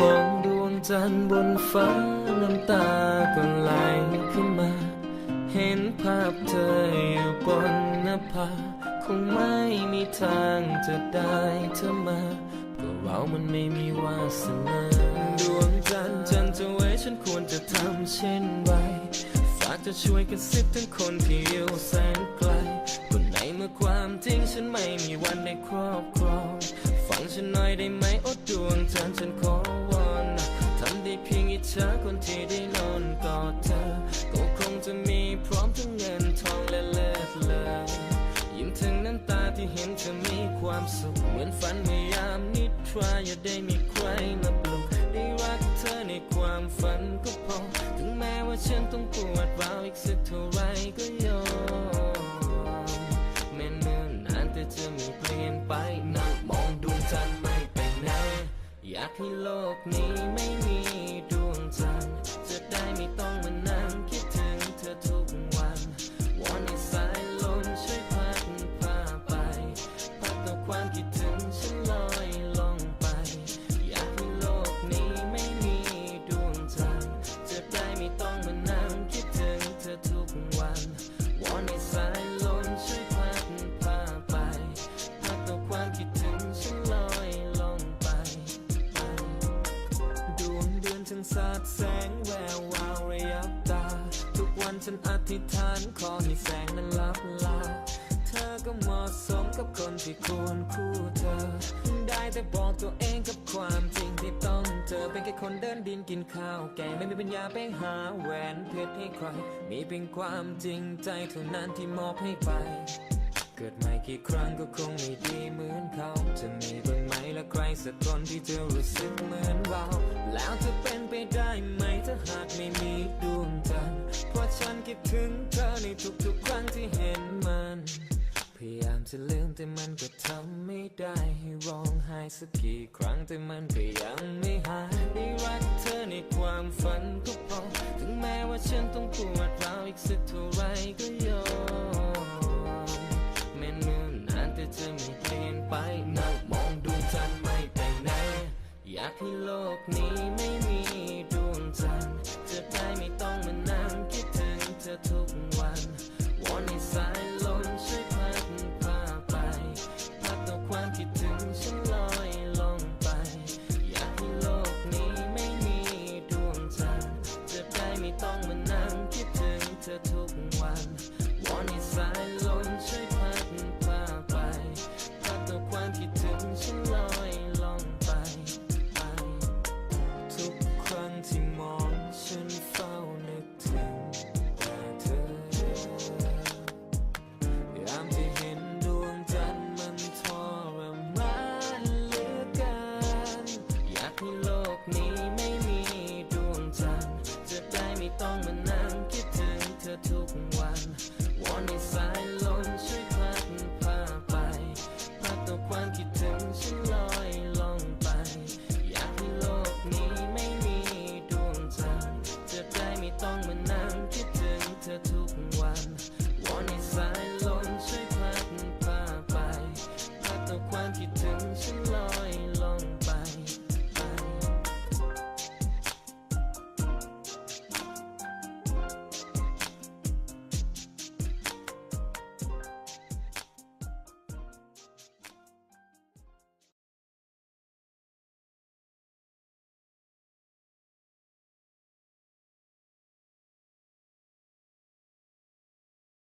มองดวงจันทร์บนฟ้าน้ำตาก็ไหลขึ้นมา เห็นภาพเธออยู่บนหน้าผาคงไม่มีทางจะได้เธอมาก็เรามันไม่มีวาสนาดวงจันทร์จันทร์จะไว้ฉันควรจะทำเช่นไรฝากจะช่วยกระซิบถึงคนที่อยู่แสนไกลคนไหนเมื่อความจริงฉันไม่มีวันได้ครอบครองฟังฉันหน่อยได้ไหมโอ้ดวงจันทร์ฉันขอ คนที่ได้นอนกอดเธอ ก็คงจะมีพร้อมทั้งเงินทองและเลิศเลยยิ้มถึงน้ำตาที่เห็นเธอมีความสุข เหมือนฝันในยามนิทราอย่าได้มีใครมาปลุกได้รักเธอในความฝันก็พอ ถึงแม้ว่าฉันต้องปวดร้าวอีกสักเท่าไรก็ยอม อยากให้โลกนี้ไม่มีดวงจันทร์จะได้ไม่ต้องมานั่ง ดแสงแวววาวระยับตา ทุกวันฉันอธิษฐานขอให้แสงนั้นลับลา เธอก็เหมาะสมกับคนที่ควรคู่เธอ ได้แต่บอกตัวเองกับความจริงที่ต้องเจอเป็นแค่คนเดินดินกินข้าวแกงไม่มีปัญญาไปหาแหวนเพชรให้ใคร มีเพียงความจริงใจเท่านั้นที่มอบให้ไป เกิดใหม่กี่ครั้งก็คงไม่ดีเหมือนเขาจะมีบ้างไหมและใครสักคนที่จะรู้สึกเหมือนเรา แล้วจะเป็นไปได้ไหมถ้าหากไม่มีดวงจันทร์เพราะฉันคิดถึงเธอในทุกๆครั้งที่เห็นมัน พยายามจะลืมแต่มันก็ทำไม่ได้ให้ร้องไห้สักกี่ครั้งแต่มันก็ยังไม่หายได้รักเธอในความฝันก็พอถึงแม้ว่าฉันต้องปวด กนี้ไม่มีดวงจันทร์จะได้ไม่ต้องมานั่งคิดถึงเธอทุกวันวอนให้สายลมช่วยพัดพาไป พัดเอาความคิดถึงฉันลอยลงไป อยากให้โลกนี้ไม่มีดวงจันทร์จะได้ไม่ต้องมานั่งคิดถึงเธอทุกวัน open